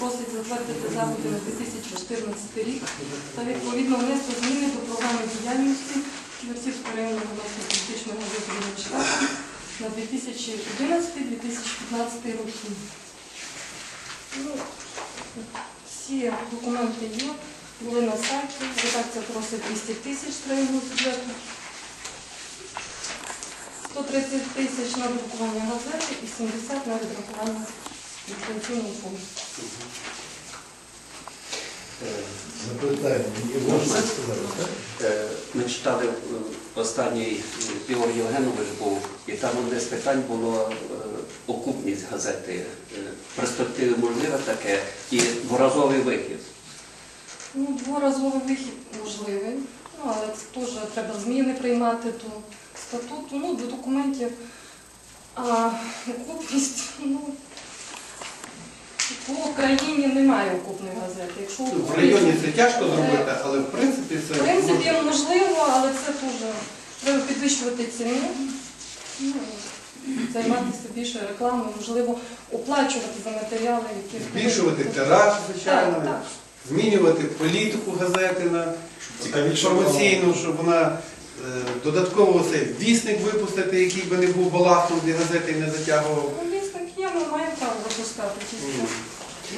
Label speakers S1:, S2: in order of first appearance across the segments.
S1: Просить затвердити заходи на 2014 рік та відповідно внести зміни до програми діяльності Ківерцівського районного власної політичної газети Інна Шляхна на 2011-2015 роки. Всі документи є, були на сайті, редакція просить 200 тисяч країнного бюджету. 130 тисяч на друкування газети і 70 на відрахування
S2: Запитання, можна сказати, так?
S3: Е, Ми читали е, останній е, Ігор Євгенович був, і там одне з питань було е, окупність газети. Е, В перспективі можливе таке і дворазовий вихід.
S1: Ну, дворазовий вихід можливий, ну, але це теж треба зміни приймати до статуту, ну, до документів. А окупність, ну, по країні немає окупних газет. Якщо
S4: В районі це тяжко зробити, але в принципі це
S1: В принципі, можливо, але це теж треба підвищувати ціну, ну, займатися більше рекламою, можливо, оплачувати за матеріали, які
S4: збільшувати тираж,
S1: Так,
S4: звичайно,
S1: так.
S4: змінювати політику газети на інформаційну, щоб вона е, додатково цей вісник випустити, який би не був балахом для газети і не затягував.
S1: Ну, є є, ми маємо право випускати тільки.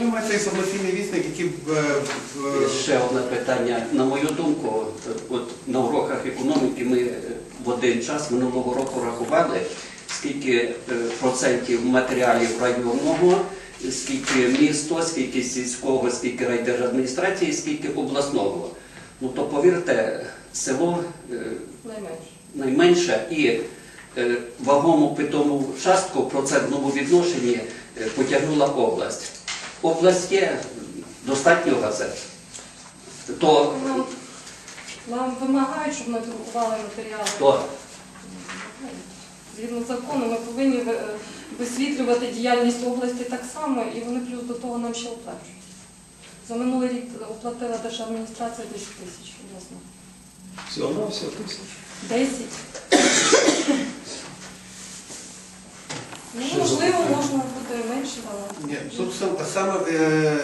S4: Ми маємо цей інформаційний вісник, який б, е, е,
S3: ще одне питання. На мою думку, от на уроках економіки ми е, в один час минулого року рахували, скільки процентів матеріалів районного, скільки місто, скільки сільського, скільки райдержадміністрації, скільки обласного. Ну то повірте, село
S1: найменше.
S3: найменше і вагому питому частку в процентному відношенні потягнула область. Область є достатньо газет. То,
S1: Нам, нам вимагають, щоб ми друкували матеріали.
S3: то
S1: Згідно закону, ми повинні е, висвітлювати діяльність області так само, і вони плюс до того нам ще оплачують. За минулий рік оплатила держадміністрація 10 тисяч, власне.
S2: Всього на все тисяч.
S1: 10. Ну,
S2: Що
S1: можливо,
S2: за-
S1: можна буде менше давати.
S4: Ні, тут сам- саме, е,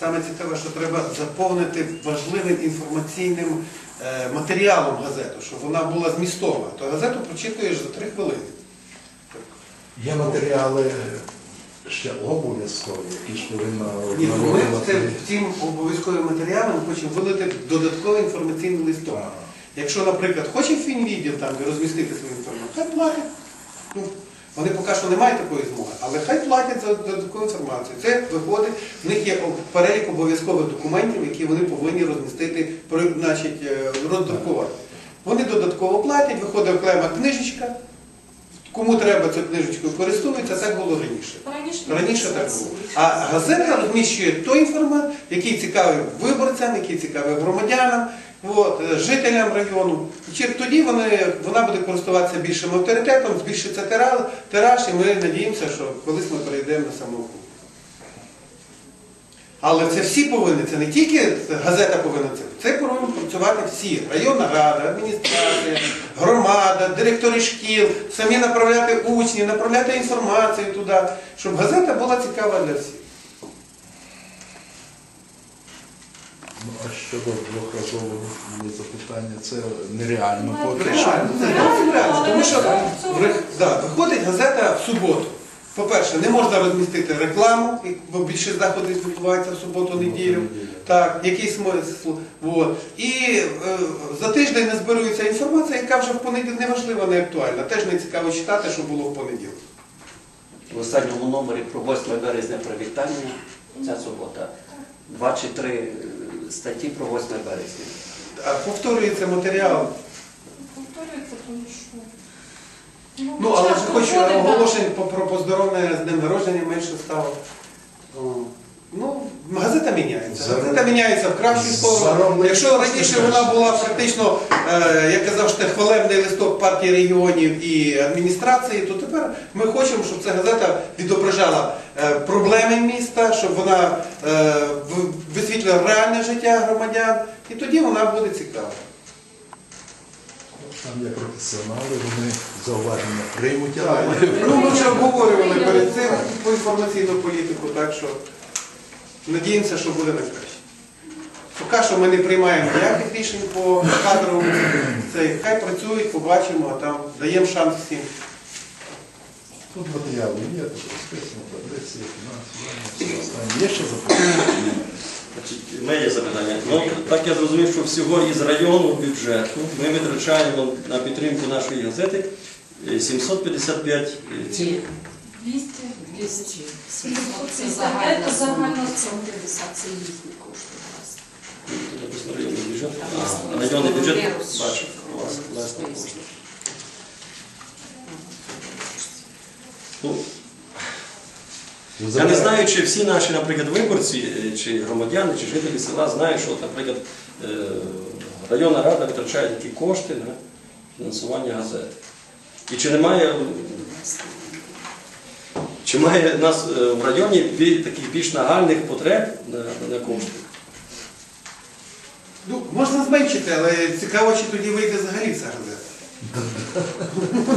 S4: саме цікаве, що треба заповнити важливим інформаційним е, матеріалом газету, щоб вона була змістова. То газету прочитуєш за три хвилини.
S2: Є матеріали ще обов'язкові, які ж повинна
S4: Ні, ну ми це,
S2: обнародувати.
S4: цим обов'язковим матеріалом хочемо вилити додатковий інформаційний листок. Якщо, наприклад, хоче фінвідділ там розмістити свою інформацію, хай платять. Ну, вони поки що не мають такої змоги, але хай платять за додаткову інформацію. Це виходить, в них є перелік обов'язкових документів, які вони повинні розмістити, значить, е, роздрукувати. Вони додатково платять, виходить окрема книжечка. Кому треба цю книжечку користуються, так було раніше.
S1: Раніше,
S4: Раніше так було. А газета розміщує той інформат, який цікавий виборцям, який цікавий громадянам, от, е, жителям району. І тоді вони, вона буде користуватися більшим авторитетом, збільшиться тираж, і ми надіємося, що колись ми перейдемо на самоокуп. Але це всі повинні, це не тільки газета повинна це, це повинні працювати всі. Районна рада, адміністрація, громада, директори шкіл, самі направляти учнів, направляти інформацію туди, щоб газета була цікава для всіх.
S2: Ну, а щодо двохразового запитання, це нереально
S1: Ну,
S2: поки що.
S4: Реально, це
S1: Реально,
S4: реально, тому що в да, виходить газета в суботу. По-перше, не можна розмістити рекламу, і- бо більше заходів відбувається в суботу-неділю. Так, який смисл. От. І е, за тиждень не зберується інформація, яка вже в понеділок не важлива, не актуальна. Теж не цікаво читати, що було в понеділок.
S3: в останньому номері про 8 березня привітання, ця субота. Два чи три е, статті про 8 березня.
S4: А повторюється матеріал.
S1: Повторюється, тому що...
S4: Ну, але ж хоч оголошень про поздоровлення з днем народження менше стало. Ну, газета міняється. Газета міняється в кращу сторону. Якщо раніше вона була практично, е, як казав, що хвалебний листок партії регіонів і адміністрації, то тепер ми хочемо, щоб ця газета відображала е, проблеми міста, щоб вона е, висвітлювала реальне життя громадян, і тоді вона буде цікава.
S2: Там є професіонали, вони зауваження приймуть,
S4: Ну, ми вже обговорювали перед цим по інформаційну політику, так що надіємося, що буде найкраще. Поки що ми не приймаємо ніяких рішень по кадровому. Це хай працюють, побачимо, а там даємо шанс всім.
S2: тут матеріали є, тут розписано, таблиці, фінансування, все останнє. Є ще запитання?
S5: Значить, мене є запитання. Ну, так я зрозумів, що всього із районного бюджету ми витрачаємо на підтримку нашої газети е, 755 цін.
S1: 200.
S6: 200.
S1: Це
S6: сума.
S1: сума.
S6: 750 це їхні кошти
S5: А, районний бюджет бачу, у вас власні
S6: Список.
S5: кошти. Ну, я не знаю, чи всі наші, наприклад, виборці, е, чи громадяни, чи жителі села знають, що, наприклад, е, районна рада витрачає такі кошти на фінансування газет. І чи немає Чи має нас е, в районі таких більш нагальних потреб на, на кошти?
S4: Ну, можна зменшити, але цікаво, чи тоді вийде взагалі вся газета.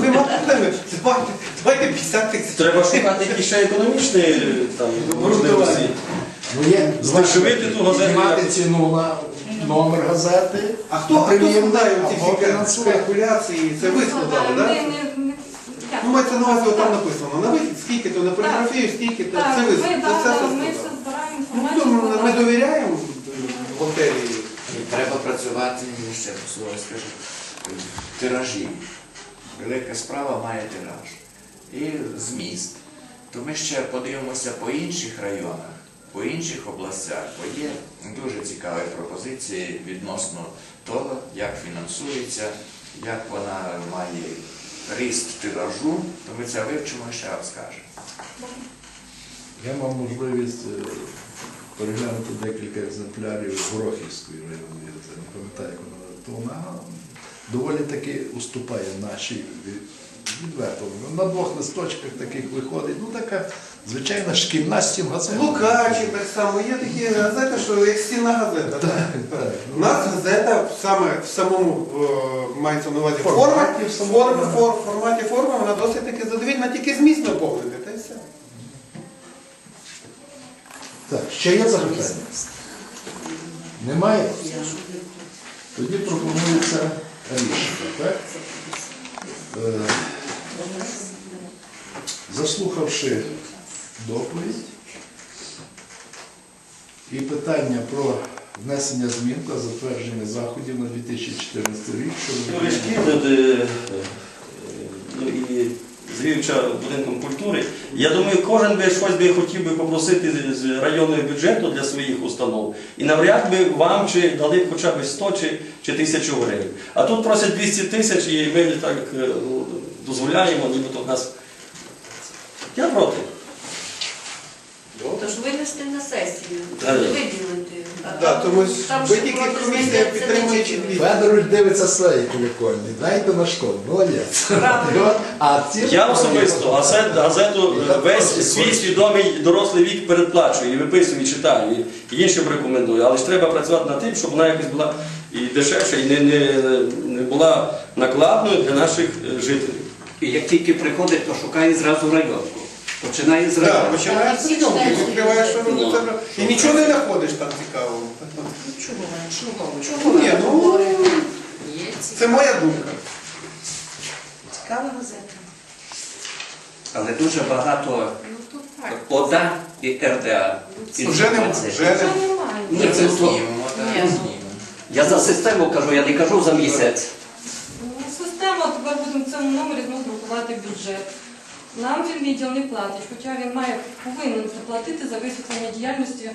S4: Нема проблеми. Давайте, давайте 50 тисяч.
S5: Треба шукати якісь ще економічні е, можливості.
S2: Ну
S5: Здешевити ту газету.
S2: піднімати ціну на номер газети.
S4: А хто, хто складає ці спекуляції? Це ви складали, так? Ну, мається на увазі, там написано, на вихід скільки, то на поліграфію скільки, то
S1: Так,
S4: це
S1: ми,
S4: ви
S1: да,
S4: це все
S1: да, ми все збираємо
S4: Ну,
S1: інформацію.
S4: то ми довіряємо готелі.
S7: Треба працювати ще слово скажу. Тиражі. Велика справа має тираж. І зміст. То ми ще подивимося по інших районах, по інших областях, бо є дуже цікаві пропозиції відносно того, як фінансується, як вона має ріст тиражу, то ми це вивчимо і ще розкажемо.
S2: Я мав можливість е, переглянути декілька екземплярів Горохівської районної не пам'ятаю, як вона, то вона доволі таки уступає нашій відверто. На двох листочках таких виходить. Ну така звичайна шкільна стін газета.
S4: Лукачі так само, є такі газети, що як стіна газета.
S2: Так, так.
S4: У нас газета саме в самому е, мається на увазі форма,
S2: Форматі, в самому,
S4: форма, форматі форми, вона досить таки задовільна, тільки зміст наповнити, та й все.
S2: Так, ще є запитання? Немає? Тоді пропонується рішення, так? Е, Заслухавши доповідь і питання про внесення змін та затвердження заходів на 2014 рік щодо
S5: Юрій Шкіл, е, е, ну завідувача будинком культури. Я думаю, кожен би щось би хотів би попросити з- з районного бюджету для своїх установ. І навряд би вам чи дали б хоча б 100 чи, чи тисячу гривень. А тут просять 200 тисяч і ми так е, ну, дозволяємо, нібито в нас. Я проти.
S6: Тож винести на сесію,
S5: Так.
S6: виділити. А
S4: Да, тому ж ви тільки
S6: проти
S4: комісія
S6: знайдеться
S4: підтримує
S6: не
S4: чи
S6: тільки.
S4: дві.
S2: Федорович дивиться свої колокольні, дайте на школу, молодець.
S6: Правильно.
S2: А ці
S5: Я особисто газет- газету е, весь свій свідомий дорослий вік передплачую і виписую, і читаю, і- і іншим рекомендую. Але ж треба працювати над тим, щоб вона якось була і дешевша, і не, не, не була накладною для наших е, жителів.
S3: І як тільки приходить, то шукає зразу районку. Починає з
S4: Так,
S3: районку.
S4: починаєш з прийомки, відкриваєш що
S3: Ну.
S4: це і нічого не знаходиш там цікавого.
S6: Чого? Чого?
S4: Чому ні? Ну,
S6: Є
S4: це моя думка.
S6: цікава газета.
S3: Але дуже багато
S6: Ну тут так.
S3: ОДА і РДА.
S4: Вже нема, вже
S1: Вже
S4: нема.
S1: немає.
S3: Ні, це
S6: Ні.
S3: Я за систему кажу, я не кажу за місяць.
S1: Ну, Система тепер будемо в цьому номері знову друкувати бюджет. Нам відділ не платить, хоча він має повинен заплатити за висвітлення діяльності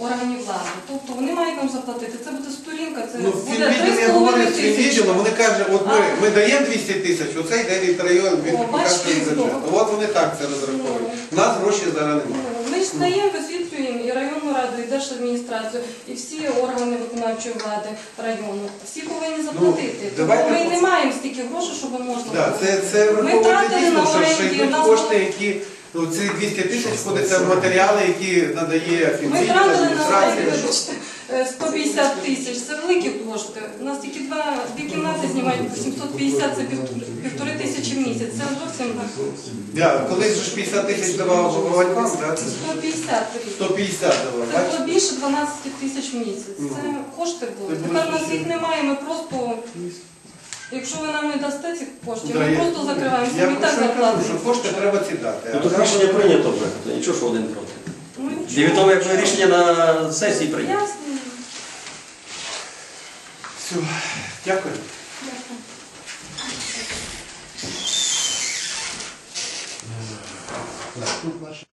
S1: органів влади. Тобто вони мають нам заплатити. Це буде сторінка, це
S4: Ну,
S1: буде
S4: фінвідділ, я
S1: 3,5
S4: з
S1: тисячі.
S4: фінвідділом, вони кажуть, от ми, ми даємо 200 тисяч, оцей день від району, від
S1: О, бачите,
S4: бюджету.
S1: знову.
S4: От вони так це розраховують. У нас гроші зараз немає.
S1: Ну, Ми ж даємо, висвітлюємо і районну раду, і держадміністрацію, і всі органи виконавчої влади району. Всі повинні заплатити. Тому
S4: Ну, давайте
S1: ми не маємо стільки грошей, щоб можна
S4: Да,
S1: було.
S4: це,
S1: тратили
S4: дійсно,
S1: на
S4: що ще
S1: оренді,
S4: йдуть кошти, які ну, ці 200 тисяч входиться в матеріали, які надає
S1: Ми тратили на
S4: адміністрація.
S1: вибачте, 150 тисяч це великі кошти. У нас тільки два, дві кімнати знімають по 750, це пів- півтори тисячі в місяць. Це зовсім
S4: Да, колись ж 50 тисяч давав да? це
S1: 150 в рік.
S4: 150 давав,
S1: Це було більше 12 тисяч в місяць. Це кошти були. Тепер у нас їх немає, ми просто, якщо ви нам не дасте цих коштів, ми просто закриваємося, ми так
S4: що кошти треба ці дати.
S5: Ну, тут рішення прийнято вже, нічого, що один проти.
S1: Ну, нічого,
S5: Диві як ви рішення на сесії прийняли.
S4: Все, дякую.
S1: Дякую.
S2: Наше